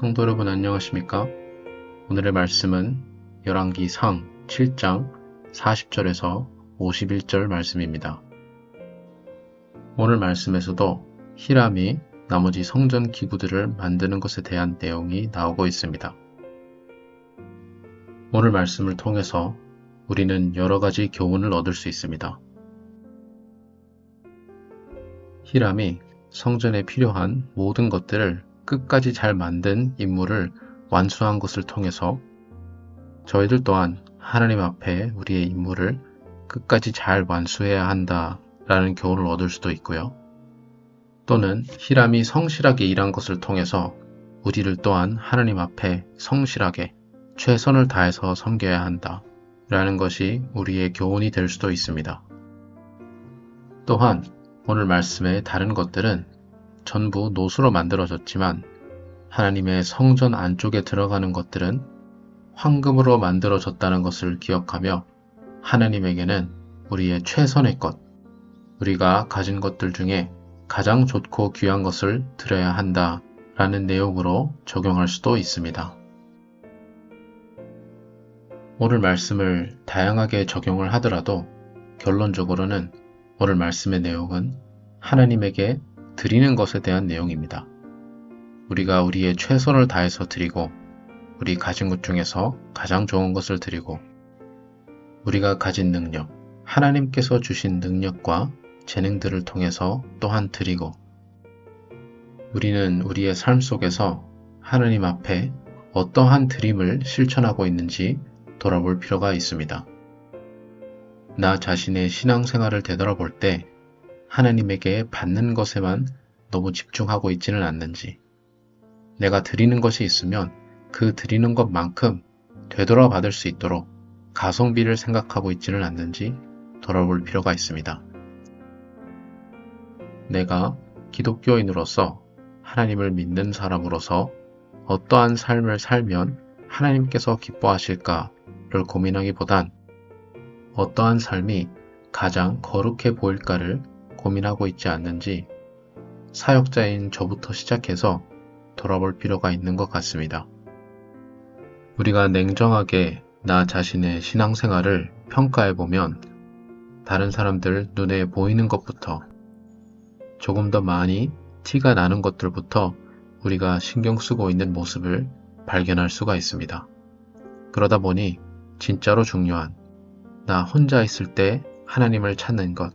성도 여러분 안녕하십니까? 오늘의 말씀은 열왕기 상 7장 40절에서 51절 말씀입니다. 오늘 말씀에서도 히람이 나머지 성전 기구들을 만드는 것에 대한 내용이 나오고 있습니다. 오늘 말씀을 통해서 우리는 여러 가지 교훈을 얻을 수 있습니다. 히람이 성전에 필요한 모든 것들을 끝까지 잘 만든 인물을 완수한 것을 통해서 저희들 또한 하나님 앞에 우리의 임무를 끝까지 잘 완수해야 한다라는 교훈을 얻을 수도 있고요. 또는 히람이 성실하게 일한 것을 통해서 우리를 또한 하나님 앞에 성실하게 최선을 다해서 섬겨야 한다. 라는 것이 우리의 교훈이 될 수도 있습니다. 또한 오늘 말씀의 다른 것들은 전부 노수로 만들어졌지만 하나님의 성전 안쪽에 들어가는 것들은 황금으로 만들어졌다는 것을 기억하며 하나님에게는 우리의 최선의 것, 우리가 가진 것들 중에 가장 좋고 귀한 것을 드려야 한다 라는 내용으로 적용할 수도 있습니다. 오늘 말씀을 다양하게 적용을 하더라도 결론적으로는 오늘 말씀의 내용은 하나님에게 드리는 것에 대한 내용입니다. 우리가 우리의 최선을 다해서 드리고 우리 가진 것 중에서 가장 좋은 것을 드리고 우리가 가진 능력, 하나님께서 주신 능력과 재능들을 통해서 또한 드리고 우리는 우리의 삶 속에서 하나님 앞에 어떠한 드림을 실천하고 있는지 돌아볼 필요가 있습니다. 나 자신의 신앙생활을 되돌아볼 때 하나님에게 받는 것에만 너무 집중하고 있지는 않는지, 내가 드리는 것이 있으면 그 드리는 것만큼 되돌아 받을 수 있도록 가성비를 생각하고 있지는 않는지 돌아볼 필요가 있습니다. 내가 기독교인으로서 하나님을 믿는 사람으로서 어떠한 삶을 살면 하나님께서 기뻐하실까를 고민하기보단 어떠한 삶이 가장 거룩해 보일까를 고민하고 있지 않는지 사역자인 저부터 시작해서 돌아볼 필요가 있는 것 같습니다. 우리가 냉정하게 나 자신의 신앙생활을 평가해 보면 다른 사람들 눈에 보이는 것부터 조금 더 많이 티가 나는 것들부터 우리가 신경 쓰고 있는 모습을 발견할 수가 있습니다. 그러다 보니 진짜로 중요한 나 혼자 있을 때 하나님을 찾는 것,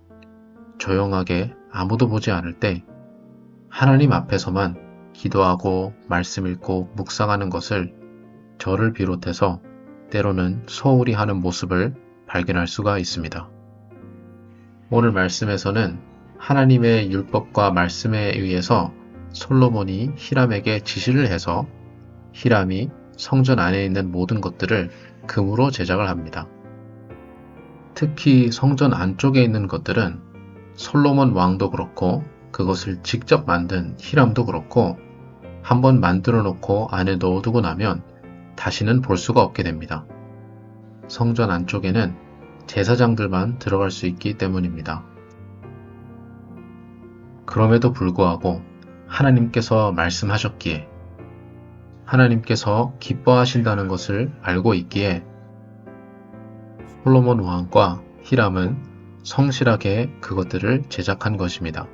조용하게 아무도 보지 않을 때 하나님 앞에서만 기도하고 말씀 읽고 묵상하는 것을 저를 비롯해서 때로는 소홀히 하는 모습을 발견할 수가 있습니다. 오늘 말씀에서는 하나님의 율법과 말씀에 의해서 솔로몬이 히람에게 지시를 해서 히람이 성전 안에 있는 모든 것들을 금으로 제작을 합니다. 특히 성전 안쪽에 있는 것들은 솔로몬 왕도 그렇고 그것을 직접 만든 히람도 그렇고 한번 만들어 놓고 안에 넣어두고 나면 다시는 볼 수가 없게 됩니다. 성전 안쪽에는 제사장들만 들어갈 수 있기 때문입니다. 그럼에도 불구하고 하나님께서 말씀하셨기에 하나님께서 기뻐하신다는 것을 알고 있기에 솔로몬 왕과 히람은 성실하게 그것들을 제작한 것입니다.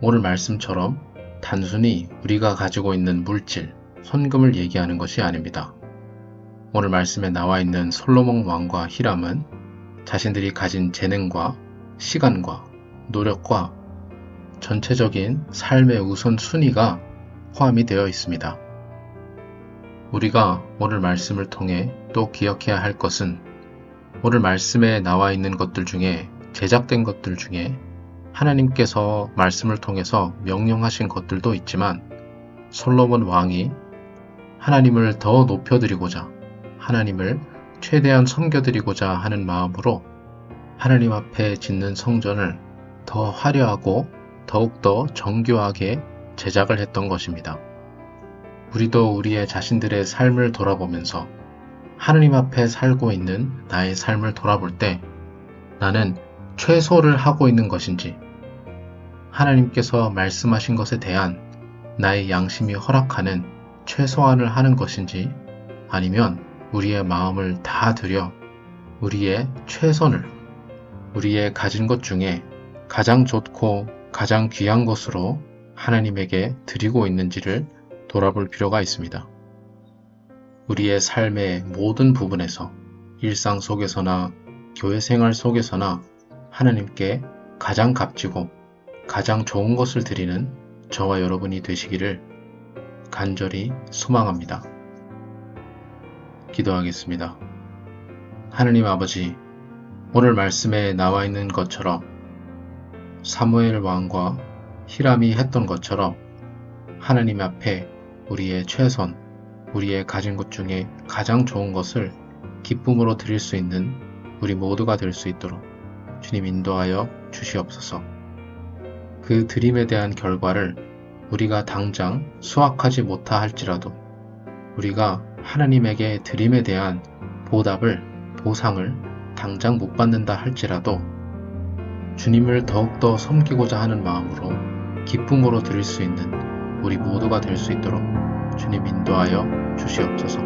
오늘 말씀처럼 단순히 우리가 가지고 있는 물질, 헌금을 얘기하는 것이 아닙니다. 오늘 말씀에 나와 있는 솔로몬 왕과 히람은 자신들이 가진 재능과 시간과 노력과 전체적인 삶의 우선순위가 포함이 되어 있습니다. 우리가 오늘 말씀을 통해 또 기억해야 할 것은 오늘 말씀에 나와 있는 것들 중에 제작된 것들 중에 하나님께서 말씀을 통해서 명령하신 것들도 있지만 솔로몬 왕이 하나님을 더 높여드리고자 하나님을 최대한 섬겨드리고자 하는 마음으로 하나님 앞에 짓는 성전을 더 화려하고 더욱더 정교하게 제작을 했던 것입니다. 우리도 우리의 자신들의 삶을 돌아보면서 하나님 앞에 살고 있는 나의 삶을 돌아볼 때 나는 최소를 하고 있는 것인지 하나님께서 말씀하신 것에 대한 나의 양심이 허락하는 최소한을 하는 것인지 아니면 우리의 마음을 다 들여 우리의 최선을 우리의 가진 것 중에 가장 좋고 가장 귀한 것으로 하나님에게 드리고 있는지를 돌아볼 필요가 있습니다. 우리의 삶의 모든 부분에서 일상 속에서나 교회 생활 속에서나 하나님께 가장 값지고 가장 좋은 것을 드리는 저와 여러분이 되시기를 간절히 소망합니다. 기도하겠습니다. 하느님 아버지, 오늘 말씀에 나와 있는 것처럼 사무엘 왕과 히람이 했던 것처럼 하나님 앞에 우리의 최선, 우리의 가진 것 중에 가장 좋은 것을 기쁨으로 드릴 수 있는 우리 모두가 될 수 있도록 주님 인도하여 주시옵소서. 그 드림에 대한 결과를 우리가 당장 수확하지 못하 할지라도 우리가 하나님에게 드림에 대한 보답을, 보상을 당장 못 받는다 할지라도 주님을 더욱더 섬기고자 하는 마음으로 기쁨으로 드릴 수 있는 우리 모두가 될 수 있도록 주님 인도하여 주시옵소서.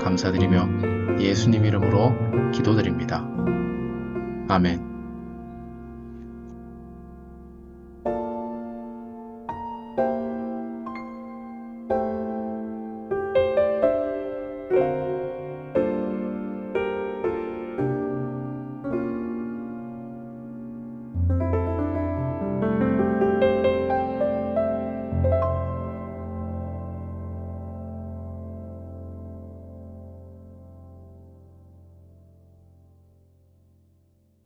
감사드리며 예수님 이름으로 기도드립니다. 아멘.